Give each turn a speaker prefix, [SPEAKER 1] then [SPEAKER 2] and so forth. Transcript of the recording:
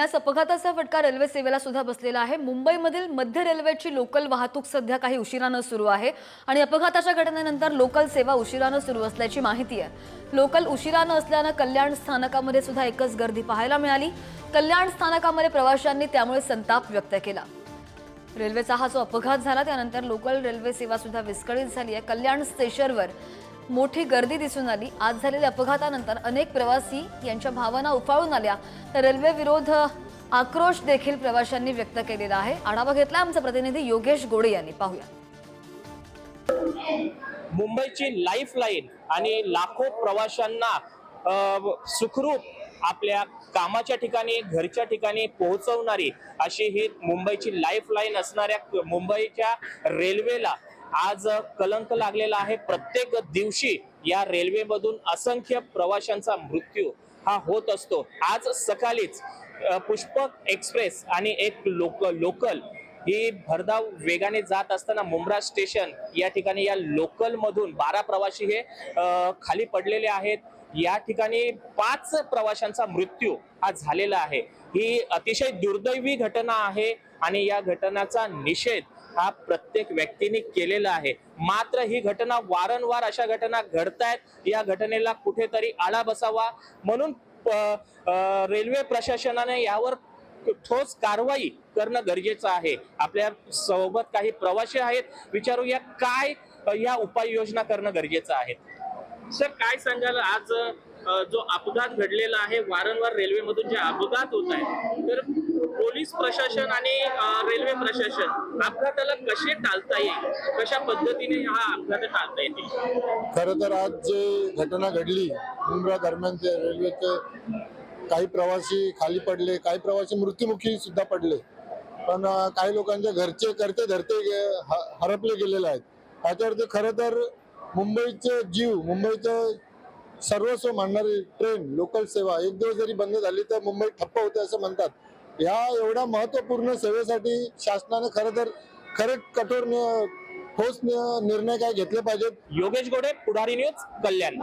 [SPEAKER 1] याच अपघाताचा फटका रेल्वे सेवेला सुद्धा बसलेला आहे. मुंबईमधील मध्य रेल्वेची लोकल वाहतूक सध्या काही उशिरानं सुरू आहे आणि अपघाताच्या घटनेनंतर लोकल सेवा उशिरानं सुरू असल्याची माहिती आहे. लोकल उशिरानं असल्यानं कल्याण स्थानकामध्ये सुद्धा एकच गर्दी पाहायला मिळाली. कल्याण स्थानकामध्ये प्रवाशांनी त्यामुळे संताप व्यक्त केला. रेल्वेचा हा जो अपघात झाला त्यानंतर लोकल रेल्वे सेवा सुद्धा विस्कळीत झाली आहे. कल्याण स्टेशनवर मोठी गर्दी दिसून आली. आज झालेल्या अपघातानंतर अनेक प्रवासी यांच्या भावना उफाळून आल्या. तर रेल्वे विरोध आक्रोश देखील प्रवाशांनी व्यक्त केलेला आहे. आढावा घेतला आमचा प्रतिनिधी योगेश गोडे यांनी. पाहूया.
[SPEAKER 2] मुंबईची लाईफ लाईन आणि लाखो प्रवाशांना सुखरूप आपल्या कामाच्या ठिकाणी घरच्या ठिकाणी पोहोचवणारी अशी ही मुंबईची लाईफ लाईन असणाऱ्या मुंबईच्या रेल्वेला आज कलंक लागलेला आहे. प्रत्येक दिवशी या रेल्वेमधून असंख्य प्रवाशांचा मृत्यू हा होत असतो. आज सकाळीच पुष्पक एक्सप्रेस आणि एक लोक लोकल ही भरधाव वेगाने जात असताना मुंब्रा स्टेशन या ठिकाणी या लोकल मधून बारा प्रवासी हे खाली पडलेले आहेत. या ठिकाणी पाच प्रवाशांचा मृत्यू हा झालेला आहे. ही अतिशय दुर्दैवी घटना आहे आणि या घटनाचा निषेध हा प्रत्येक व्यक्तीने केलेला आहे. मात्र ही घटना वारंवार अशा घटना घडतायत. या घटनेला कुठेतरी आळा बसावा. म्हणून रेल्वे प्रशासनाने यावर ठोस कारवाई करणं गरजेचं आहे. आपल्यासोबत काही प्रवासी आहेत. विचारूया काय या उपाययोजना करणं गरजेचं आहे? सर काय सांगाल? आज जो अपघात घडलेला आहे वारंवार रेल्वेमधून जे अपघात होत आहे तर पोलीस प्रशासन आणि रेल्वे प्रशासन अपघाताला कसे टाळता येईल? कशा पद्धतीने हा अपघात टाळता येतील?
[SPEAKER 3] खरं तर आज जे घटना घडली मुंब्रा दरम्यान रेल्वेचे काही प्रवासी खाली पडले काही प्रवासी मृत्युमुखी सुद्धा पडले पण काही लोकांच्या घरचे करते धरते गे- ह- हरपले गेलेले आहेत. त्याच्यावरती खरं तर मुंबईचे जीव मुंबईचं सर्वस्व मानणारी ट्रेन लोकल सेवा एक दिवस जरी बंद झाली तर मुंबई ठप्प होते असं म्हणतात. या एवढ्या महत्त्वपूर्ण सेवेसाठी शासनाने खरं तर खरे कठोर ठोस निर्णय काय घेतले पाहिजेत?
[SPEAKER 2] योगेश गोडे पुढारी न्यूज कल्याण.